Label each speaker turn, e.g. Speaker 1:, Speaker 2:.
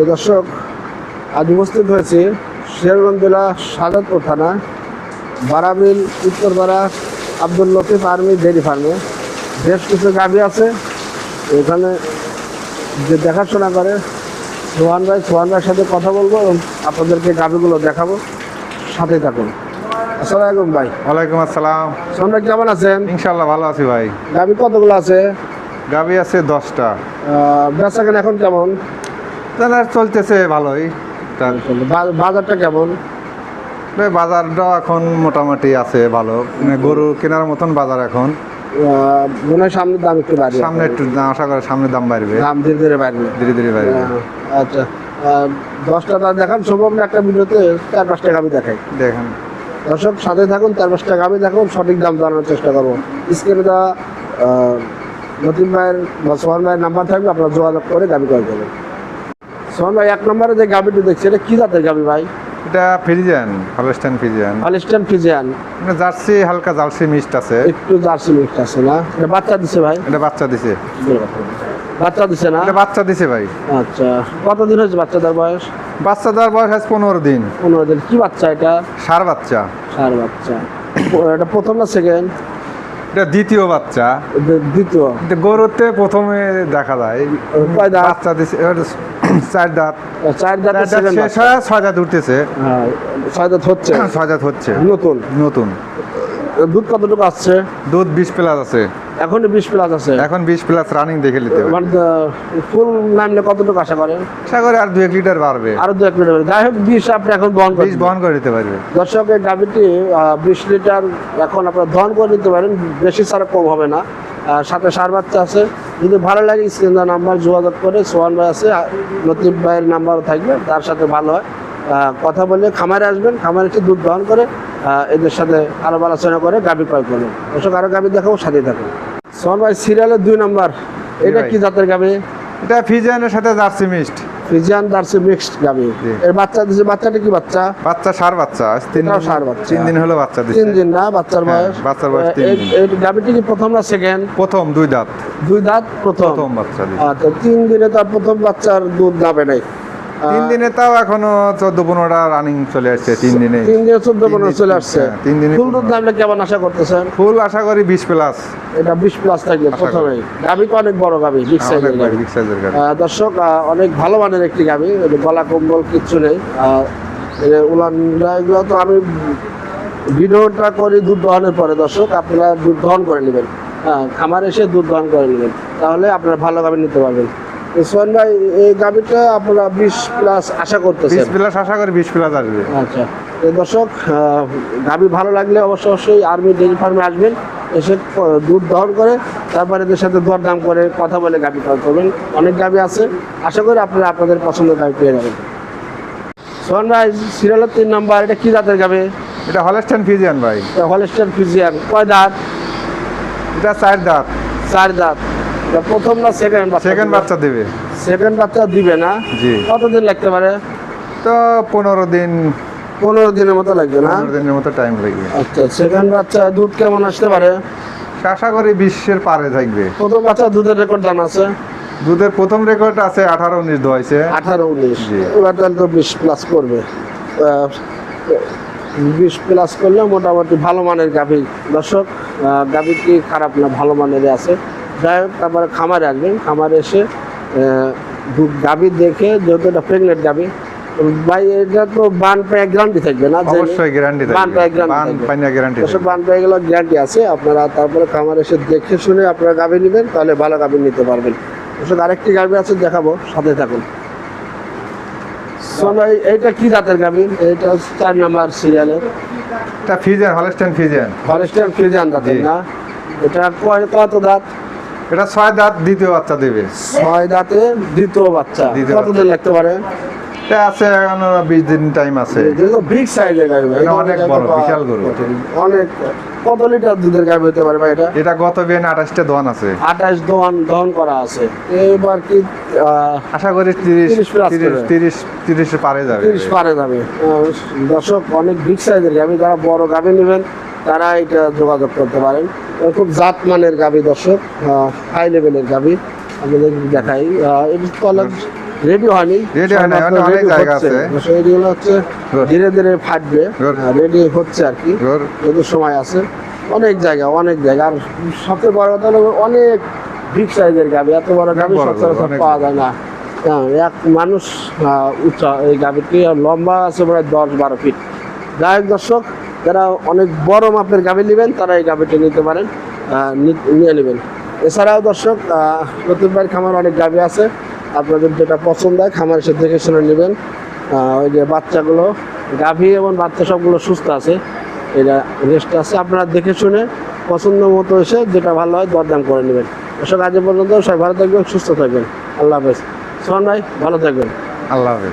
Speaker 1: দর্শক আজ উপস্থিত হয়েছে শেরগঞ্জ জেলা সাজাদপুর থানা বারাবিল উত্তরপাড়া আব্দুল লতিফ আর্মি ডেয়ারি ফার্মে। বেশ কিছু গাভি আছে। এখানে যে দেখাশোনা করে সোহান ভাই সোহান ভাইয়ের সাথে কথা বলব এবং আপনাদেরকে গাভিগুলো দেখাবো। সাথে থাকুন। আসসালামু ভাই।
Speaker 2: ওয়ালাইকুম আসসালাম।
Speaker 1: সোহান ভাই কেমন আছেন?
Speaker 2: ইনশাল্লাহ ভালো আছি ভাই।
Speaker 1: গাভি কতগুলো আছে?
Speaker 2: গাবি আছে দশটা।
Speaker 1: বেচা এখন কেমন?
Speaker 2: তাহলে চলতেছে ভালোই।
Speaker 1: বাজারটা কেমন?
Speaker 2: তবে বাজারটাও এখন মোটামুটি আছে ভালো। মানে গরু কেনার মতন বাজার এখন।
Speaker 1: মনে হয় সামনের দাম একটু বাড়বে।
Speaker 2: সামনে একটু আশা করে সামনে দাম বাড়বে।
Speaker 1: দাম ধীরে ধীরে বাড়বে।
Speaker 2: ধীরে ধীরে বাড়বে।
Speaker 1: আচ্ছা। দশটা দেখান সম্ভব না একটা ভিডিওতে চার পাঁচটা গাবি দেখাই।
Speaker 2: দেখেন।
Speaker 1: দর্শক সাথে থাকুন চার পাঁচটা গাবি দেখুন সঠিক দাম জানানোর চেষ্টা করব। স্ক্রিনে দেওয়া আহ, ভাইয়ের বা সোহান ভাইয়ের নাম্বার থাকবে আপনারা যোগাযোগ করে গাবি করে দেবেন সোহান ভাই এক নম্বরে যে গাবিটি দেখছি এটা কি জাতের গাবি ভাই?
Speaker 2: এটা Friesian Holstein Friesian
Speaker 1: Holstein Friesian.
Speaker 2: মানে জার্সি হালকা জার্সি মিক্সড আছে।
Speaker 1: একটু জার্সি মিক্স আছে না? এটা বাচ্চা দিছে ভাই?
Speaker 2: এটা বাচ্চা দিছে।
Speaker 1: বাচ্চা দিছে না?
Speaker 2: এটা বাচ্চা দিছে ভাই।
Speaker 1: আচ্ছা কতদিন হয়েছে বাচ্চাদের বয়স?
Speaker 2: বাচ্চা দেওয়ার বয়স আছে পনেরো দিন।
Speaker 1: পনেরো দিন। কি বাচ্চা এটা?
Speaker 2: সার বাচ্চা।
Speaker 1: সার বাচ্চা। এটা প্রথম না সেকেন্ড
Speaker 2: এটা দ্বিতীয় বাচ্চা।
Speaker 1: দ্বিতীয়।
Speaker 2: গরুতে প্রথমে দেখা যায়। বাচ্চা দিছে চার দাঁত।
Speaker 1: চার দাঁতের
Speaker 2: চার দাঁত শেষ হয়ে ছয় দাঁত উঠতেছে।
Speaker 1: হ্যাঁ ছয় দাঁত হচ্ছে?
Speaker 2: ছয় দাঁত হচ্ছে।
Speaker 1: নতুন?
Speaker 2: নতুন।
Speaker 1: দুধ কতটুকু আসছে?
Speaker 2: দুধ বিশ প্লাস আছে।
Speaker 1: এখনই বিশ প্লাস আছে।
Speaker 2: এখন বিশ প্লাস রানিং দেখে নিতে হবে।
Speaker 1: মানে ফুল নামলে কতটুকু আশা করেন?
Speaker 2: আশা করি আর দু এক লিটার বাড়বে।
Speaker 1: আরও দু এক মিনিট যাই হোক বিশ আপনি এখন বহন
Speaker 2: বিশ
Speaker 1: করেন
Speaker 2: বহন করে নিতে পারবে।
Speaker 1: দর্শক এই গাভিটি বিশ লিটার এখন আপনারা দহন করে নিতে পারেন। বেশি ছাড়া কম হবে না। সাথে সার বাচ্চা আছে। যদি ভালো লাগে স্ক্রিন নাম্বার যোগাযোগ করে সোহান ভাই আছে। লতিফ ভাইয়ের নাম্বারও থাকবে তার সাথে ভালো হয়। কথা বলে খামারে আসবেন। খামারে এসে দুধ দহন করে এদের সাথে আরও আলোচনা করে গাভি ক্রয় করবেন। দর্শক আরও গাভি দেখাবো সাথে থাকুন। সোহান ভাই সিরিয়ালের দুই নাম্বার। এটা কি জাতের গাভি?
Speaker 2: এটা ফিজিয়ানের সাথে Jersey mixed.
Speaker 1: Friesian Jersey mixed
Speaker 2: ji.
Speaker 1: এর বাচ্চা দিচ্ছে বাচ্চাটা কি বাচ্চা?
Speaker 2: বাচ্চা সার বাচ্চা তিন দিন-
Speaker 1: ষাঁড় বাচ্চা।
Speaker 2: তিন দিন হলো বাচ্চা
Speaker 1: দিছে।
Speaker 2: তিন
Speaker 1: দিন না বাচ্চার
Speaker 2: হ্যাঁ,
Speaker 1: বয়স?
Speaker 2: বাচ্চার বয়স তিন দিন।
Speaker 1: এই গাভিটি কি প্রথম না সেকেন্ড
Speaker 2: প্রথম দুই দাঁত।
Speaker 1: দুই দাঁত প্রথম।
Speaker 2: প্রথম বাচ্চা দিচ্ছে
Speaker 1: আচ্ছা তিন দিনে তার প্রথম বাচ্চার দুধ নামে নাই।
Speaker 2: তিন দিনে তাও এখনও চোদ্দ পনেরোটা রানিং চলে আসছে তিন দিনে।
Speaker 1: তিন দিনে চোদ্দ পনেরো চলে আসছে।
Speaker 2: হ্যাঁ, তিন দিনে
Speaker 1: ফুল দুধ কেমন আশা করতেছেন?
Speaker 2: ফুল আশা করি বিশ প্লাস
Speaker 1: এটা বিশ প্লাস থাকবে প্রথমেই। গাভি তো অনেক বড় গাভি বিগ সাইজের গাভি। আহ, দর্শক অনেক ভালো মানের একটি গাভি গলা কম্বল কিচ্ছু নেই। এর এগুলো তো আমি ভিডিওটা করি দুধ দহনের পরে দর্শক আপনারা দুধ দহন করে নেবেন। হ্যাঁ খামার এসে দুধ দহন করে নেবেন। তাহলে আপনারা ভালো গাভি নিতে পারবেন। সোহান ভাই এই গাভিটা আপনারা বিশ প্লাস আশা
Speaker 2: বিশ প্লাস আশা করি বিশ প্লাস আসবে।
Speaker 1: আচ্ছা। দর্শক গাভি ভালো লাগলে অবশ্যই অবশ্যই আর্মি ডেয়ারি ফার্মে আসবেন এসে দুধ দহন করে তারপরে এদের সাথে দরদাম করে কথা বলে গাভি ক্রয় করবেন। অনেক গাভি আছে। আশা করি আপনারা আপনাদের পছন্দের গাভি পেয়ে যাবেন। সোহান ভাই সিরিয়ালের তিন নাম্বার এটা কি জাতের গাভি?
Speaker 2: এটা হলস্টাইন ফিজিয়ান ভাই।
Speaker 1: Holstein Friesian. কয় দাঁত?
Speaker 2: এটা চার দাঁত।
Speaker 1: চার দাঁত। প্রথম না সেকেন্ড
Speaker 2: সেকেন্ড বাচ্চা দেবে।
Speaker 1: সেকেন্ড বাচ্চা দিবে না?
Speaker 2: জি।
Speaker 1: কতদিন লাগতে পারে?
Speaker 2: তো পনেরো দিন
Speaker 1: পনেরো দিনের মতো লাগবে না?
Speaker 2: পনেরো দিনের মতো টাইম লাগবে।
Speaker 1: আচ্ছা সেকেন্ড বাচ্চা দুধ কেমন আসতে পারে?
Speaker 2: আশা করি বিশ্বের পারে থাকবে।
Speaker 1: প্রথম বাচ্চা দুধের রেকর্ড জানা আছে?
Speaker 2: দুধের প্রথম রেকর্ড আছে আঠারো উনিশ দোয়াইছে
Speaker 1: আঠারো উনিশ। এবার তাহলে তো বিশ প্লাস করবে। বিশ প্লাস করলে মোটামুটি ভালো মানের গাভি। দর্শক গাভি কি খারাপ না ভালো মানের আছে? যাই হোক তারপরে খামারে আসবেন খামারে এসে গাভি দেখে যেহেতু এটা প্রেগনেন্ট গাভি ভাই এটা তো বান পেয়ে গ্যারান্টি থাকবে না
Speaker 2: অবশ্যই গ্যারান্টি
Speaker 1: বান
Speaker 2: থাকবে।
Speaker 1: পেয়ে গ্যারান্টি
Speaker 2: বান
Speaker 1: থাকবে।
Speaker 2: গ্যারান্টি
Speaker 1: দর্শক বান পেয়ে গেলে গ্যারান্টি আছে। আপনারা তারপরে খামার এসে দেখে শুনে আপনারা গাভি নেবেন তাহলে ভালো গাভি নিতে পারবেন। দর্শক আরেকটি গাভি আছে দেখাবো সাথে থাকুন। সোনাই এইটা কি জাতের গাভি? এটা চার নাম্বার সিরিয়ালের
Speaker 2: এটা ফিজিয়ান হলস্টাইন ফিজিয়ান
Speaker 1: ফরেস্টার ফ্রিজান জাতের। না? এটা কত দাঁত?
Speaker 2: এটা ছয় দাঁত দ্বিতীয় বাচ্চা দেবে।
Speaker 1: ছয় দাঁতে দ্বিতীয় বাচ্চা। কতদিন লাগতে পারে?
Speaker 2: আছে এখনও বিশ দিন টাইম আছে।
Speaker 1: বিগ সাইজের
Speaker 2: অনেক বড়, বিশাল গরু।
Speaker 1: অনেক। কত লিটার দুধের গাভি হতে পারে ভাই এটা?
Speaker 2: এটা গত আঠাশটা দোয়ান আছে।
Speaker 1: আঠাশ দোয়ান দহন করা আছে। এবার কি
Speaker 2: আশা করি তিরিশ
Speaker 1: 30
Speaker 2: তিরিশ তিরিশ তিরিশে পারে যাবে।
Speaker 1: তিরিশ পারে যাবে। আহ, দর্শক অনেক বিগ সাইজের গাভি। যারা বড় গাভি নেবেন তারা এটা যোগাযোগ করতে পারেন। খুব জাত মানের গাবি দর্শক হাই লেভেলের গাবি। আপনাদের দেখাই তলা রেডি হয়নি।
Speaker 2: Ready হয় অনেক জায়গা
Speaker 1: হচ্ছে।
Speaker 2: আছে।
Speaker 1: তো হচ্ছে ধীরে ধীরে ফাটবে রেডি হচ্ছে আর কি। যত সময় আছে অনেক জায়গা অনেক জায়গা। আর সবচেয়ে বড় কথা হলো অনেক বিগ সাইজের গাবি এত বড়
Speaker 2: অনেক
Speaker 1: গাবি সচরাচর পাওয়া যায় না। হ্যাঁ, এক মানুষ উচ্চ এই গাবিটি আর লম্বা আছে প্রায় দশ বারো ফিট যাই দর্শক যারা অনেক বড় মাপের গাবি নেবেন, তারা এই গাবিটি নিতে পারেন নিয়ে নেবেন। এছাড়াও দর্শক ভাইয়ের খামার অনেক গাবি আছে। আপনাদের যেটা পছন্দ হয়, খামার এসে দেখে শুনে নেবেন। ওই যে বাচ্চাগুলো, গাভী এবং বাচ্চা সবগুলো সুস্থ আছে। এটা রেস্ট আছে। আপনারা দেখে শুনে পছন্দ মতো এসে যেটা ভালো হয়, দরদাম করে নেবেন। এসব আজ পর্যন্ত সবাই ভালো থাকবেন, সুস্থ থাকবেন। আল্লাহ হাফেজ। সোহান ভাই, ভালো থাকবেন।
Speaker 2: আল্লাহ হাফেজ।